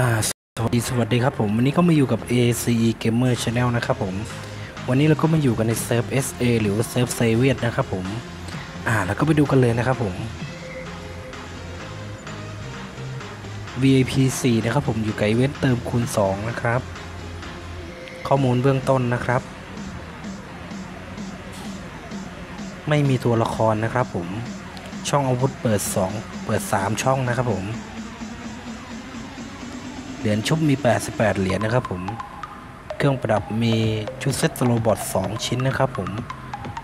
อ่าสวัสดีสวัสดีครับผมวันนี้ก็มาอยู่กับ ACE Gamer Channel นะครับผม วันนี้เราก็มาอยู่กันในเซิร์ฟ SA หรือว่าเซิร์ฟเซเวียนะครับผม อ่าแล้วก็ไปดูกันเลยนะครับผม VIP 4นะครับผมอยู่ไกบเว้นเติมคูณ 2 นะครับ ข้อมูลเบื้องต้นนะครับ ไม่มีตัวละครนะครับผมช่องอาวุธเปิด 2 เปิด 3 ช่องนะครับผม เหรียญชุบมี 88 เหรียญนะครับผม เครื่องประดับมีชุดเซตโรบอท2ชิ้นนะครับผม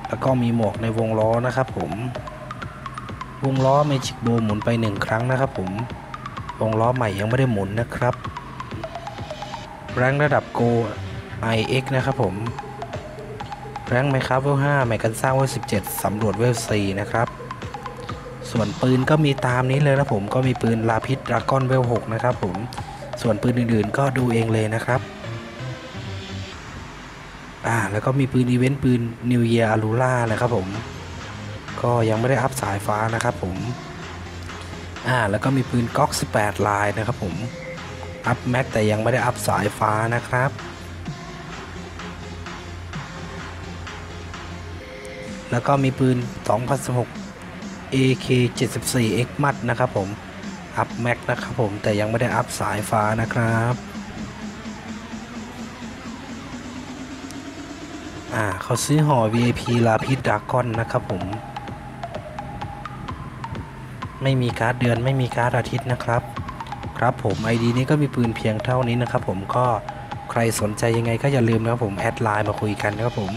แล้วก็มีหมวกในวงล้อนะครับผม วงล้อเมจิกโบหมุนไป 1 ครั้งนะครับผม วงล้อใหม่ยังไม่ได้หมุนนะครับ แรงระดับโก IX นะครับผม แรงไมครับเวล5ไมกันสร้างเวล17สำรวจเวล4นะครับ ส่วนปืนก็มีตามนี้เลยนะผม ก็มีปืนลาพิษดราก้อนเวล6นะครับผม ส่วนปืนอื่นๆ ก็ดูเองเลยนะครับอ่าแล้วก็มีปืนอีเวนต์ปืน New Year a l u l a นะครับผม ก็ยังไม่ได้อัพสายฟ้านะครับผมอ่าแล้วก็มีปืนก๊อก 18 ลายนะครับผม อัพแม็กแต่ยังไม่ได้อัพสายฟ้านะครับ แล้วก็มีปืน 2016 AK 74 X มัดนะครับผม อัพแม็กนะครับผมแต่ยังไม่ได้อัพสายฟ้านะครับอ่าเขาซื้อห่อ VIP ลาพิษดากอนนะครับผม ไม่มีการ์ดเดือนไม่มีการ์ดอาทิตย์นะครับ ครับผม ID นี้ก็มีปืนเพียงเท่านี้นะครับผมก็ใครสนใจยังไงก็อย่าลืมนะครับผมแอดไลน์มาคุยกันนะครับผม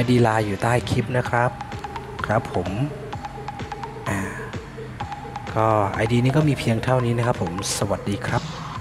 ID ไลน์อยู่ใต้คลิปนะครับ ครับผม ก็ ID นี้ก็มีเพียงเท่านี้นะครับผมสวัสดีครับ